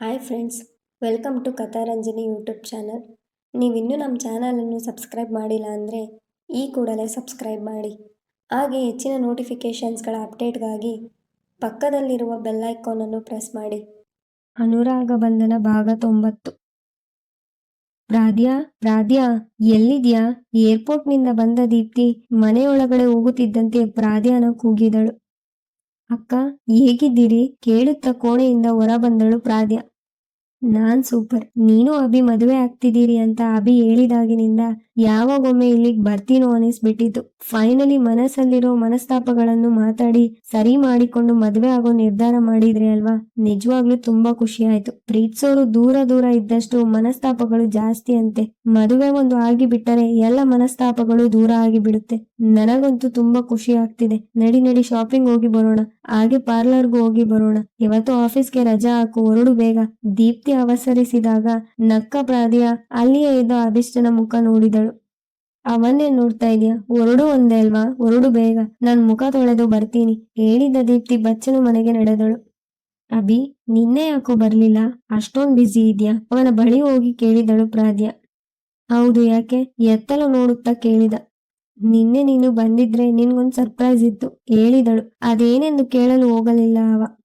Hi friends, welcome to Katharanjani YouTube channel. ನೀವಿನ್ನೂ ನಮ್ಮ ಚಾನಲನ್ನು ಸಬ್ಸ್ಕ್ರೈಬ್ ಮಾಡಿಲ್ಲ ಅಂದರೆ ಈ ಕೂಡಲೇ ಸಬ್ಸ್ಕ್ರೈಬ್ ಮಾಡಿ. ಹಾಗೆ ಹೆಚ್ಚಿನ ನೋಟಿಫಿಕೇಷನ್ಸ್ಗಳ ಅಪ್ಡೇಟ್ಗಾಗಿ ಪಕ್ಕದಲ್ಲಿರುವ ಬೆಲ್ ಐಕಾನನ್ನು ಪ್ರೆಸ್ ಮಾಡಿ. ಅನುರಾಗ ಬಂಧನ ಭಾಗ ತೊಂಬತ್ತು. ಪ್ರಾದ್ಯಾ ಪ್ರಾದ್ಯಾ ಎಲ್ಲಿದ್ಯಾ? ಏರ್ಪೋರ್ಟ್ನಿಂದ ಬಂದ ದೀಪ್ತಿ ಮನೆಯೊಳಗಡೆ ಹೋಗುತ್ತಿದ್ದಂತೆ ಪ್ರಾದ್ಯಾನ ಕೂಗಿದಳು. ಅಕ್ಕ, ಹೇಗಿದ್ದೀರಿ? ಕೇಳುತ್ತ ಕೋಣೆಯಿಂದ ಹೊರ ಬಂದಳು ನಾನ್ ಸೂಪರ್ ನೀನು ಅಭಿ ಮದುವೆ ಆಗ್ತಿದ್ದೀರಿ ಅಂತ ಅಭಿ ಹೇಳಿದಾಗಿನಿಂದ ಯಾವಾಗೊಮ್ಮೆ ಇಲ್ಲಿಗೆ ಬರ್ತೀನೋ ಅನಿಸ್ಬಿಟ್ಟಿತ್ತು. ಫೈನಲಿ ಮನಸ್ಸಲ್ಲಿರೋ ಮನಸ್ತಾಪಗಳನ್ನು ಮಾತಾಡಿ, ಸರಿ ಮಾಡಿಕೊಂಡು ಮದ್ವೆ ಆಗೋ ನಿರ್ಧಾರ ಮಾಡಿದ್ರಿ ಅಲ್ವಾ? ನಿಜವಾಗ್ಲೂ ತುಂಬಾ ಖುಷಿ ಆಯ್ತು. ಪ್ರೀತ್ಸೋರು ದೂರ ದೂರ ಇದ್ದಷ್ಟು ಮನಸ್ತಾಪಗಳು ಜಾಸ್ತಿ ಅಂತೆ. ಮದುವೆ ಒಂದು ಆಗಿ ಬಿಟ್ಟರೆ ಎಲ್ಲ ಮನಸ್ತಾಪಗಳು ದೂರ ಆಗಿ ಬಿಡುತ್ತೆ ನನಗಂತೂ ತುಂಬಾ ಖುಷಿ ಆಗ್ತಿದೆ. ನಡಿ ನಡಿ ಶಾಪಿಂಗ್ ಹೋಗಿ ಬರೋಣ. ಹಾಗೆ ಪಾರ್ಲರ್ಗೂ ಹೋಗಿ ಬರೋಣ. ಇವತ್ತು ಆಫೀಸ್ಗೆ ರಜಾ ಹಾಕು, ಹೊರಡು ಬೇಗ. ದೀಪ್ತಿ ಅವಸರಿಸಿದಾಗ ನಕ್ಕ ಪ್ರಾದಿಯ ಅಲ್ಲಿಯೇ ಇದ್ದ ಅಭಿಷ್ಟನ ಮುಖ ನೋಡಿದಳು. ಅವನ್ನೇ ನೋಡ್ತಾ ಇದೀಯ ಹೊರಡು ಒಂದೇ ಅಲ್ವಾ? ಹೊರಡು ಬೇಗ. ನನ್ ಮುಖ ತೊಳೆದು ಬರ್ತೀನಿ. ಹೇಳಿದ ದೀಪ್ತಿ ಬಚ್ಚಲು ಮನೆಗೆ ನಡೆದಳು. ಅಭಿ, ನಿನ್ನೆ ಯಾಕೋ ಬರ್ಲಿಲ್ಲ? ಅಷ್ಟೊಂದ್ ಬ್ಯುಸಿ ಇದ್ಯಾ? ಅವನ ಬಳಿ ಹೋಗಿ ಕೇಳಿದಳು ಪ್ರಾದ್ಯ ಹೌದು ಯಾಕೆ? ಎತ್ತಲು ನೋಡುತ್ತಾ ಕೇಳಿದ. ನಿನ್ನೆ ನೀನು ಬಂದಿದ್ರೆ ನಿನ್ಗೊಂದ್ ಸರ್ಪ್ರೈಸ್ ಇತ್ತು, ಹೇಳಿದಳು. ಅದೇನೆಂದು ಕೇಳಲು ಹೋಗಲಿಲ್ಲ ಅವ.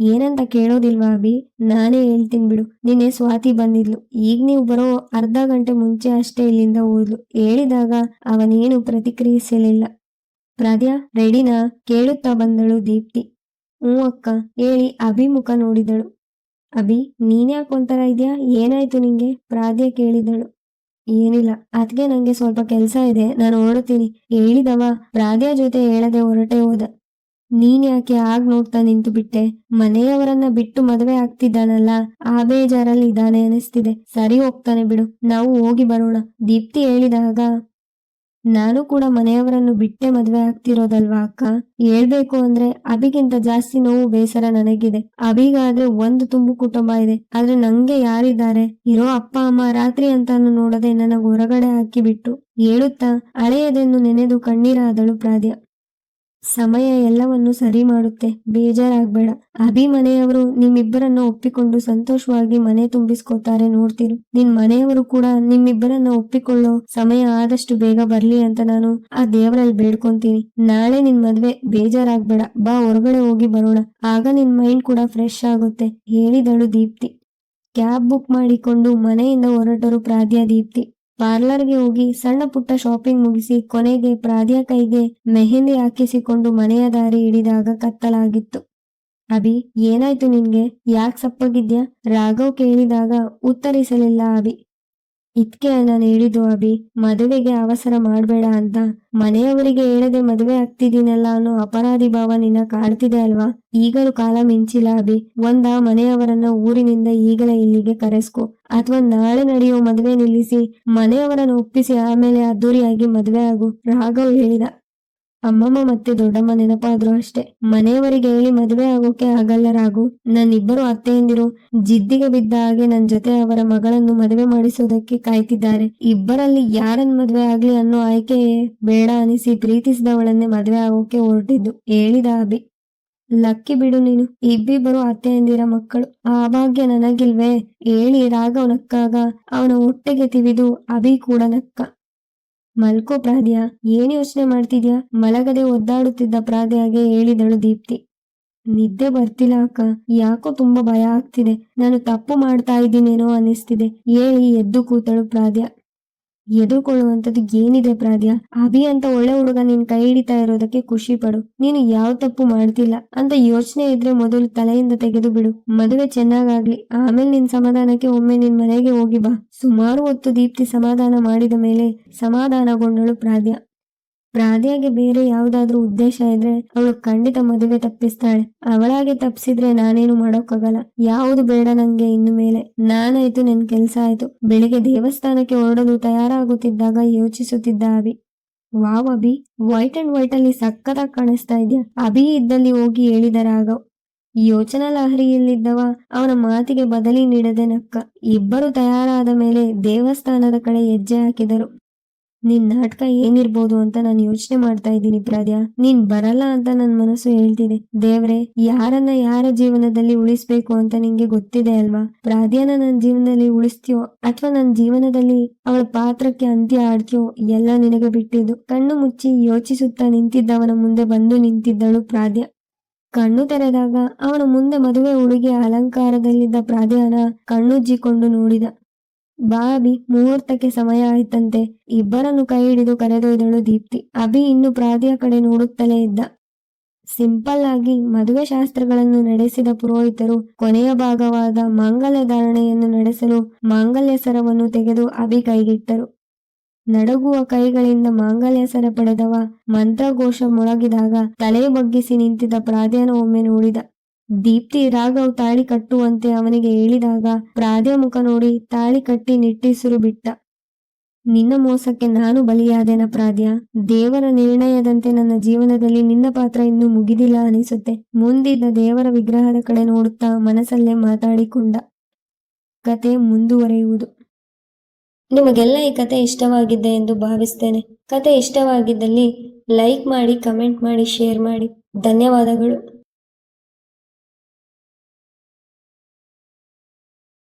ಏನಂತ ಕೇಳೋದಿಲ್ವಾ ಅಭಿ? ನಾನೇ ಹೇಳ್ತೀನಿ ಬಿಡು. ನಿನ್ನೆ ಸ್ವಾತಿ ಬಂದಿದ್ಲು. ಈಗ ನೀವು ಬರೋ ಅರ್ಧ ಗಂಟೆ ಮುಂಚೆ ಅಷ್ಟೇ ಇಲ್ಲಿಂದ ಹೋದ್ಲು. ಹೇಳಿದಾಗ ಅವನೇನು ಪ್ರತಿಕ್ರಿಯಿಸಲಿಲ್ಲ. ಪ್ರಾದ್ಯ, ರೆಡಿನಾ? ಕೇಳುತ್ತಾ ಬಂದಳು ದೀಪ್ತಿ. ಹ್ಞೂ ಅಕ್ಕ, ಹೇಳಿ ಅಭಿಮುಖ ನೋಡಿದಳು. ಅಭಿ, ನೀನ್ಯಾಕೆ ಒಂಥರ ಇದೆಯಾ? ಏನಾಯ್ತು ನಿಂಗೆ? ಪ್ರಾದ್ಯ ಕೇಳಿದಳು. ಏನಿಲ್ಲ ಅದ್ಗೆ ನಂಗೆ ಸ್ವಲ್ಪ ಕೆಲಸ ಇದೆ. ನಾನು ಹೊರಡ್ತೀನಿ ಹೇಳಿದವ, ಪ್ರಾದ್ಯ ಜೊತೆ ಹೇಳದೆ ಹೊರಟೆ ಹೋದ. ನೀನ್ ಯಾಕೆ ಆಗ್ ನೋಡ್ತಾ ನಿಂತು ಬಿಟ್ಟೆ? ಮನೆಯವರನ್ನ ಬಿಟ್ಟು ಮದುವೆ ಆಗ್ತಿದ್ದಾನಲ್ಲ, ಆ ಬೇಜಾರಲ್ಲಿ ಇದ್ದಾನೆ ಅನಿಸ್ತಿದೆ. ಸರಿ ಹೋಗ್ತಾನೆ ಬಿಡು, ನಾವು ಹೋಗಿ ಬರೋಣ. ದೀಪ್ತಿ ಹೇಳಿದಾಗ, ನಾನು ಕೂಡ ಮನೆಯವರನ್ನು ಬಿಟ್ಟೆ ಮದುವೆ ಆಗ್ತಿರೋದಲ್ವಾ ಅಕ್ಕ? ಹೇಳ್ಬೇಕು ಅಂದ್ರೆ ಅಭಿಗಿಂತ ಜಾಸ್ತಿ ನೋವು ಬೇಸರ ನನಗಿದೆ. ಅಭಿಗಾದ್ರೆ ಒಂದು ತುಂಬು ಕುಟುಂಬ ಇದೆ. ಆದ್ರೆ ನಂಗೆ ಯಾರಿದ್ದಾರೆ? ಇರೋ ಅಪ್ಪ, ಅಮ್ಮ ರಾತ್ರಿ ಅಂತಾನು ನೋಡದೆ ನನಗೆ ಹೊರಗಡೆ ಹಾಕಿ ಬಿಟ್ಟು ಹೇಳುತ್ತಾ ಹಳೆಯದೆಂದು ನೆನೆದು ಕಣ್ಣೀರಾದಳು ಪ್ರಾದ್ಯ. ಸಮಯ ಎಲ್ಲವನ್ನು ಸರಿ ಮಾಡುತ್ತೆ. ಬೇಜಾರಾಗ್ಬೇಡ. ಅಭಿ ಮನೆಯವರು ನಿಮ್ಮಿಬ್ಬರನ್ನ ಒಪ್ಪಿಕೊಂಡು ಸಂತೋಷವಾಗಿ ಮನೆ ತುಂಬಿಸ್ಕೋತಾರೆ ನೋಡ್ತಿರು. ನಿನ್ ಮನೆಯವರು ಕೂಡ ನಿಮ್ಮಿಬ್ಬರನ್ನ ಒಪ್ಪಿಕೊಳ್ಳೋ ಸಮಯ ಆದಷ್ಟು ಬೇಗ ಬರ್ಲಿ ಅಂತ ನಾನು ಆ ದೇವರಲ್ಲಿ ಬೇಡ್ಕೊಂತೀನಿ. ನಾಳೆ ನಿನ್ ಮದ್ವೆ ಬೇಜಾರಾಗ್ಬೇಡ. ಬಾ ಹೊರಗಡೆ ಹೋಗಿ ಬರೋಣ. ಆಗ ನಿನ್ ಮೈಂಡ್ ಕೂಡ ಫ್ರೆಶ್ ಆಗುತ್ತೆ. ಹೇಳಿದಳು ದೀಪ್ತಿ. ಕ್ಯಾಬ್ ಬುಕ್ ಮಾಡಿಕೊಂಡು ಮನೆಯಿಂದ ಹೊರಟರು ಪ್ರಾದ್ಯ ದೀಪ್ತಿ. ಪಾರ್ಲರ್ಗೆ ಹೋಗಿ ಸಣ್ಣ ಪುಟ್ಟ ಶಾಪಿಂಗ್ ಮುಗಿಸಿ ಕೊನೆಗೆ ಪ್ರಾದ್ಯ ಕೈಗೆ ಮೆಹಂದಿ ಹಾಕಿಸಿಕೊಂಡು ಮನೆಯ ದಾರಿ ಹಿಡಿದಾಗ ಕತ್ತಲಾಗಿತ್ತು. ಅಭಿ, ಏನಾಯ್ತು ನಿನ್ಗೆ? ಯಾಕ್ ಸಪ್ಪಗಿದ್ಯಾ? ರಾಘವ್ ಕೇಳಿದಾಗ ಉತ್ತರಿಸಲಿಲ್ಲ ಅಭಿ. ಇದ್ಕೆ ನಾನು ಹೇಳಿದ್ದು ಅಭಿ? ಮದುವೆಗೆ ಅವಸರ ಮಾಡಬೇಡ ಅಂತ. ಮನೆಯವರಿಗೆ ಹೇಳದೆ ಮದುವೆ ಆಗ್ತಿದ್ದೀನಲ್ಲ ಅನ್ನೋ ಅಪರಾಧಿ ಭಾವ ನಿನ್ನ ಕಾಡ್ತಿದೆ ಅಲ್ವಾ? ಈಗಲೂ ಕಾಲ ಮಿಂಚಿಲ್ಲ ಅಭಿ. ಒಂದ, ಮನೆಯವರನ್ನ ಊರಿನಿಂದ ಈಗಲೇ ಇಲ್ಲಿಗೆ ಕರೆಸ್ಕೊ. ಅಥವಾ ನಾಳೆ ನಡೆಯೋ ಮದುವೆ ನಿಲ್ಲಿಸಿ, ಮನೆಯವರನ್ನು ಒಪ್ಪಿಸಿ, ಆಮೇಲೆ ಅದ್ದೂರಿಯಾಗಿ ಮದುವೆ ಆಗು. ರಾಘವ್ ಹೇಳಿದ. ಅಮ್ಮಮ್ಮ ಮತ್ತೆ ದೊಡ್ಡಮ್ಮ ನೆನಪಾದ್ರು ಅಷ್ಟೇ. ಮನೆಯವರಿಗೆ ಹೇಳಿ ಮದುವೆ ಆಗೋಕೆ ಆಗಲ್ಲ ರಾಘು. ನನ್ನಿಬ್ಬರು ಅತ್ತೆಯಂದಿರು ಜಿದ್ದಿಗೆ ಬಿದ್ದ ಹಾಗೆ ನನ್ ಜೊತೆ ಅವರ ಮಗಳನ್ನು ಮದುವೆ ಮಾಡಿಸೋದಕ್ಕೆ ಕಾಯ್ತಿದ್ದಾರೆ. ಇಬ್ಬರಲ್ಲಿ ಯಾರನ್ ಮದುವೆ ಆಗ್ಲಿ ಅನ್ನೋ ಆಯ್ಕೆ ಬೇಡ ಅನಿಸಿ ಪ್ರೀತಿಸಿದವಳನ್ನೇ ಮದುವೆ ಆಗೋಕೆ ಹೊರಟಿದ್ದು, ಹೇಳಿದ ಅಭಿ. ಲಕ್ಕಿ ಬಿಡು ನೀನು. ಇಬ್ಬಿಬ್ಬರು ಅತ್ತೆಯಂದಿರ ಮಕ್ಕಳು. ಆ ಭಾಗ್ಯ ನನಗಿಲ್ವೇ? ಹೇಳಿ ರಾಘವ್ ನಕ್ಕಾಗ ಅವನ ಹೊಟ್ಟೆಗೆ ತಿವಿದು ಅಭಿ ಕೂಡ ನಕ್ಕ. ಮಲ್ಕೋ ಪ್ರಾದ್ಯ, ಏನ್ ಯೋಚನೆ ಮಾಡ್ತಿದ್ಯಾ? ಮಲಗದೆ ಒದ್ದಾಡುತ್ತಿದ್ದ ಪ್ರಾದ್ಯಾಗೆ ಹೇಳಿದಳು ದೀಪ್ತಿ. ನಿದ್ದೆ ಬರ್ತಿಲ್ಲ ಅಕ್ಕ, ಯಾಕೋ ತುಂಬಾ ಭಯ ಆಗ್ತಿದೆ. ನಾನು ತಪ್ಪು ಮಾಡ್ತಾ ಇದ್ದೀನೇನೋ ಅನಿಸ್ತಿದೆ ಹೇಳಿ ಎದ್ದು ಕೂತಳು ಪ್ರಾದ್ಯ. ಎದುರ್ಕೊಳ್ಳುವಂಥದ್ದು ಏನಿದೆ ಪ್ರಾದ್ಯ? ಅಭಿ ಅಂತ ಒಳ್ಳೆ ಹುಡುಗ ನೀನ್ ಕೈ ಹಿಡಿತಾ ಇರೋದಕ್ಕೆ ಖುಷಿ ಪಡು. ನೀನು ಯಾವ ತಪ್ಪು ಮಾಡ್ತಿಲ್ಲ ಅಂತ ಯೋಚನೆ ಇದ್ರೆ ಮೊದಲು ತಲೆಯಿಂದ ತೆಗೆದು ಬಿಡು. ಮದುವೆ ಚೆನ್ನಾಗಾಗ್ಲಿ. ಆಮೇಲೆ ನಿನ್ ಸಮಾಧಾನಕ್ಕೆ ಒಮ್ಮೆ ನಿನ್ ಮನೆಗೆ ಹೋಗಿ ಬಾ. ಸುಮಾರು ಹೊತ್ತು ದೀಪ್ತಿ ಸಮಾಧಾನ ಮಾಡಿದ ಮೇಲೆ ಸಮಾಧಾನಗೊಂಡಳು ಪ್ರಾದ್ಯ. ಪ್ರಾದ್ಯಾಗೆ ಬೇರೆ ಯಾವ್ದಾದ್ರೂ ಉದ್ದೇಶ ಇದ್ರೆ ಅವಳು ಖಂಡಿತ ಮದುವೆ ತಪ್ಪಿಸ್ತಾಳೆ. ಅವಳಾಗೆ ತಪ್ಪಿಸಿದ್ರೆ ನಾನೇನು ಮಾಡೋಕ್ಕಾಗಲ್ಲ. ಯಾವುದು ಬೇಡ ನಂಗೆ ಇನ್ನು ಮೇಲೆ. ನಾನಾಯ್ತು, ನನ್ ಕೆಲ್ಸ ಆಯ್ತು. ಬೆಳಿಗ್ಗೆ ದೇವಸ್ಥಾನಕ್ಕೆ ಹೊರಡಲು ತಯಾರಾಗುತ್ತಿದ್ದಾಗ ಯೋಚಿಸುತ್ತಿದ್ದ Abhi. Wow Abhi white and white ಅಲ್ಲಿ ಸಕ್ಕತ್ತಾಗಿ ಕಾಣಿಸ್ತಾ ಇದ್ಯಾ? ಅಭಿ ಇದ್ದಲ್ಲಿ ಹೋಗಿ ಹೇಳಿದ ರಾಘವ್. ಯೋಚನಾ ಲಹರಿಯಲ್ಲಿದ್ದವ, ಅವನ ಮಾತಿಗೆ ಬದಲಿ ನೀಡದೆ ನಕ್ಕ. ಇಬ್ಬರು ತಯಾರಾದ ಮೇಲೆ ದೇವಸ್ಥಾನದ ಕಡೆ ಹೆಜ್ಜೆ ಹಾಕಿದರು. ನಿನ್ ನಾಟಕ ಏನಿರ್ಬೋದು ಅಂತ ನಾನು ಯೋಚನೆ ಮಾಡ್ತಾ ಇದ್ದೀನಿ ಪ್ರಾದ್ಯ. ನೀನ್ ಬರಲ್ಲ ಅಂತ ನನ್ನ ಮನಸ್ಸು ಹೇಳ್ತಿದೆ. ದೇವ್ರೆ, ಯಾರನ್ನ ಯಾರ ಜೀವನದಲ್ಲಿ ಉಳಿಸ್ಬೇಕು ಅಂತ ನಿಂಗೆ ಗೊತ್ತಿದೆ ಅಲ್ವಾ? ಪ್ರಾದ್ಯನ ನನ್ನ ಜೀವನದಲ್ಲಿ ಉಳಿಸ್ತೀಯೋ ಅಥವಾ ನನ್ನ ಜೀವನದಲ್ಲಿ ಅವಳ ಪಾತ್ರಕ್ಕೆ ಅಂತ್ಯ ಆಡ್ತೀಯೋ ಎಲ್ಲ ನಿನಗೆ ಬಿಟ್ಟಿದ್ದು. ಕಣ್ಣು ಮುಚ್ಚಿ ಯೋಚಿಸುತ್ತಾ ನಿಂತಿದ್ದವನ ಮುಂದೆ ಬಂದು ನಿಂತಿದ್ದಳು ಪ್ರಾದ್ಯ. ಕಣ್ಣು ತೆರೆದಾಗ ಅವನ ಮುಂದೆ ಮದುವೆ ಉಡುಗೆ ಅಲಂಕಾರದಲ್ಲಿದ್ದ ಪ್ರಾದ್ಯನ ಕಣ್ಣುಜ್ಜಿಕೊಂಡು ನೋಡಿದ. ಬಾಬಿ, ಮುಹೂರ್ತಕ್ಕೆ ಸಮಯ ಆಯ್ತಂತೆ. ಇಬ್ಬರನ್ನು ಕೈ ಹಿಡಿದು ಕರೆದೊಯ್ದಳು ದೀಪ್ತಿ. ಅಭಿ ಇನ್ನು ಪ್ರಾದಿಯ ಕಡೆ ನೋಡುತ್ತಲೇ ಇದ್ದ. ಸಿಂಪಲ್ ಆಗಿ ಮದುವೆ ಶಾಸ್ತ್ರಗಳನ್ನು ನಡೆಸಿದ ಪುರೋಹಿತರು, ಕೊನೆಯ ಭಾಗವಾದ ಮಾಂಗಲ್ಯ ಧಾರಣೆಯನ್ನು ನಡೆಸಲು ಮಾಂಗಲ್ಯ ಸರವನ್ನು ತೆಗೆದು ಅಭಿ ಕೈಗಿಟ್ಟರು. ನಡಗುವ ಕೈಗಳಿಂದ ಮಾಂಗಲ್ಯ ಸರ ಪಡೆದವ ಮಂತ್ರಘೋಷ ಮೊಳಗಿದಾಗ ತಲೆ ಬಗ್ಗಿಸಿ ನಿಂತಿದ್ದ ಪ್ರಾದ್ಯನ ಒಮ್ಮೆ ನೋಡಿದ. ದೀಪ್ತಿ ರಾಘವ್ ತಾಳಿ ಕಟ್ಟುವಂತೆ ಅವನಿಗೆ ಹೇಳಿದಾಗ ಪ್ರಾದೇ ಮುಖ ನೋಡಿ ತಾಳಿ ಕಟ್ಟಿ ನಿಟ್ಟಿಸಿರು ಬಿಟ್ಟ. ನಿನ್ನ ಮೋಸಕ್ಕೆ ನಾನು ಬಲಿಯಾದೆನ ಪ್ರಾದ್ಯ ದೇವರ ನಿರ್ಣಯದಂತೆ ನನ್ನ ಜೀವನದಲ್ಲಿ ನಿನ್ನ ಪಾತ್ರ ಇನ್ನೂ ಮುಗಿದಿಲ್ಲ ಅನಿಸುತ್ತೆ. ಮುಂದಿದ್ದ ದೇವರ ವಿಗ್ರಹದ ಕಡೆ ನೋಡುತ್ತಾ ಮನಸ್ಸಲ್ಲೇ ಮಾತಾಡಿಕೊಂಡ. ಕತೆ ಮುಂದುವರೆಯುವುದು. ನಿಮಗೆಲ್ಲ ಈ ಕತೆ ಇಷ್ಟವಾಗಿದೆ ಎಂದು ಭಾವಿಸ್ತೇನೆ. ಕತೆ ಇಷ್ಟವಾಗಿದ್ದಲ್ಲಿ ಲೈಕ್ ಮಾಡಿ, ಕಮೆಂಟ್ ಮಾಡಿ, ಶೇರ್ ಮಾಡಿ. ಧನ್ಯವಾದಗಳು.